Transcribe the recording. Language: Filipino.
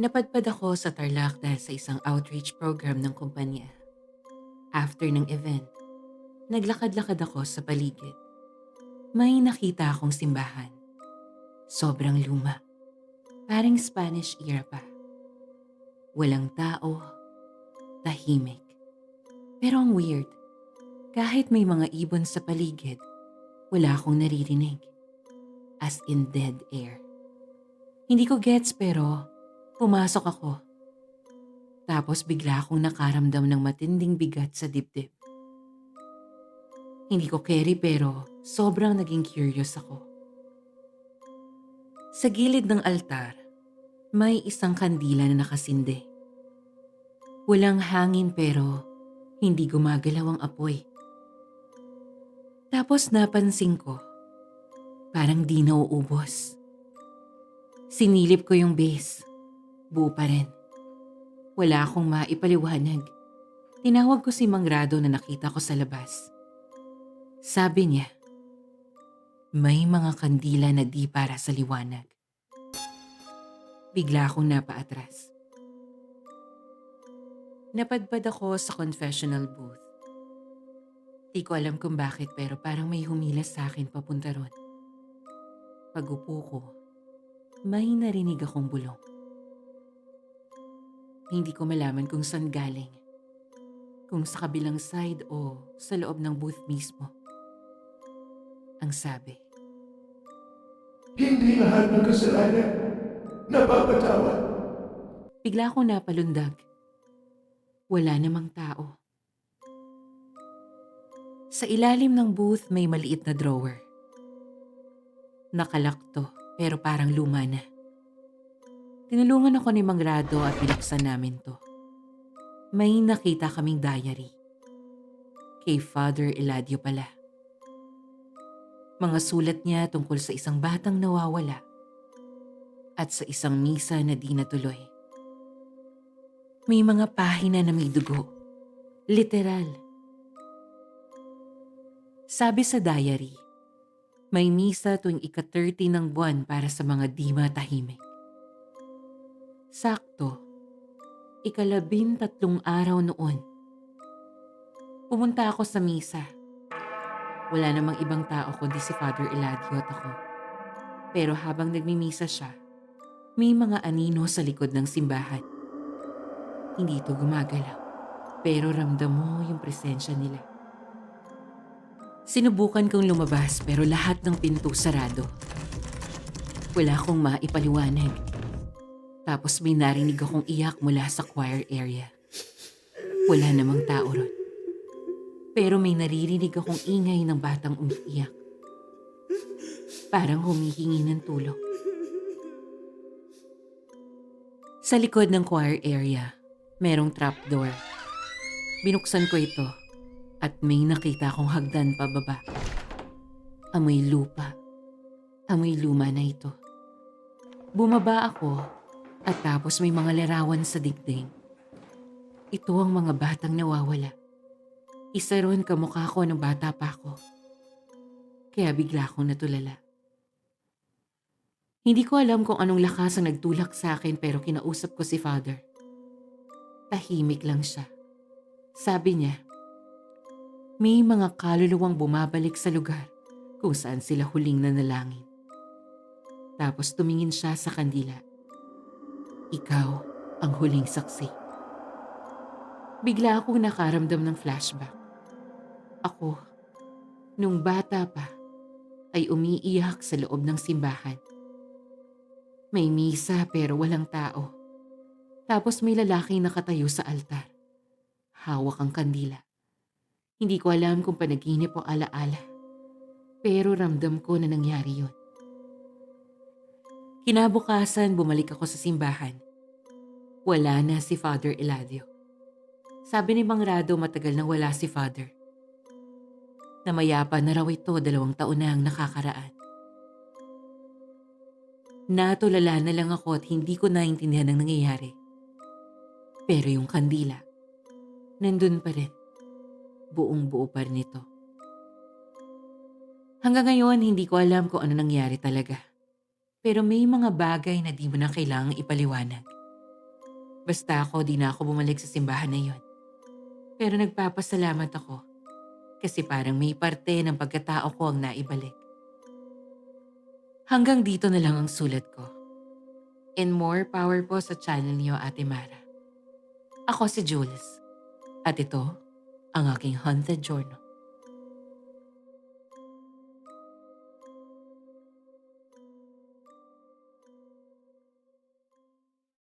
Napadpad ako sa Tarlac dahil sa isang outreach program ng kumpanya. After ng event, naglakad-lakad ako sa paligid. May nakita akong simbahan. Sobrang luma. Parang Spanish era pa. Walang tao. Tahimik. Pero ang weird. Kahit may mga ibon sa paligid, wala akong naririnig. As in dead air. Hindi ko gets pero pumasok ako. Tapos bigla akong nakaramdam ng matinding bigat sa dibdib. Hindi ko carry pero sobrang naging curious ako. Sa gilid ng altar, may isang kandila na nakasindi. Walang hangin pero hindi gumagalaw ang apoy. Tapos napansin ko, parang di nauubos. Sinilip ko yung base. Buo pa rin. Wala akong maipaliwanag. Tinawag ko si Mangrado na nakita ko sa labas. Sabi niya, may mga kandila na di para sa liwanag. Bigla akong napaatras. Napadpad ako sa confessional booth. Di ko alam kung bakit pero parang may humilas sa akin papunta ron. Pagupo ko, may narinig akong bulong. Hindi ko malaman kung saan galing. Kung sa kabilang side o sa loob ng booth mismo. Ang sabi, Hindi lahat ng kasalanan napapatawad. bigla akong napalundag. Wala namang tao. Sa ilalim ng booth may maliit na drawer. Nakalakto pero parang luma na. Tinulungan ako ni Mangrado at binuksan namin to. May nakita kaming diary. Kay Father Eladio pala. Mga sulat niya tungkol sa isang batang nawawala at sa isang misa na di natuloy. May mga pahina na may dugo. Literal. Sabi sa diary, may misa tuwing ika-30 ng buwan para sa mga di matahimik. Sakto, ikalabin tatlong araw noon. Pumunta ako sa misa. Wala namang ibang tao kundi si Father Eladio at ako. Pero habang nagmimisa siya, may mga anino sa likod ng simbahan. Hindi ito gumagalaw, pero ramdam mo yung presensya nila. Sinubukan kong lumabas pero lahat ng pinto sarado. Wala akong maipaliwanag. Tapos may narinig akong iyak mula sa choir area. Wala namang tao ron. Pero may naririnig akong ingay ng batang umiiyak. Parang humihingi ng tulong. Sa likod ng choir area, merong trapdoor. Binuksan ko ito at may nakita akong hagdan pababa. Amoy lupa. Amoy luma na ito. Bumaba ako at tapos may mga larawan sa dingding. Ito ang mga batang nawawala. Isa ron kamukha ko ng bata pa ako. Kaya bigla akong natulala. Hindi ko alam kung anong lakas ang nagtulak sa akin pero kinausap ko si Father. Tahimik lang siya. Sabi niya, may mga kaluluwang bumabalik sa lugar kung saan sila huling nanalangin. Tapos tumingin siya sa kandila. Ikaw ang huling saksi. Bigla akong nakaramdam ng flashback. Ako, nung bata pa, ay umiiyak sa loob ng simbahan. May misa pero walang tao. Tapos may lalaki nakatayo sa altar. Hawak ang kandila. Hindi ko alam kung panaginip o alaala. Pero ramdam ko na nangyari yun. Kinabukasan bumalik ako sa simbahan. Wala na si Father Eladio. Sabi ni Mang Rado matagal nang wala si Father. Namayapa na raw ito dalawang taon na ang nakakaraan. Natulala na lang ako at hindi ko naintindihan ang nangyayari. Pero yung kandila, nandun pa rin. Buong buo pa rin ito. Hanggang ngayon, hindi ko alam kung ano nangyari talaga. Pero may mga bagay na di mo na kailangang ipaliwanag. Basta ako di na ako bumalik sa simbahan na yon. Pero nagpapasalamat ako kasi parang may parte ng pagkatao ko ang naibalik. Hanggang dito na lang ang sulat ko. And more power po sa channel niyo, Ate Mara. Ako si Jules. At ito, ang aking Haunted Journal.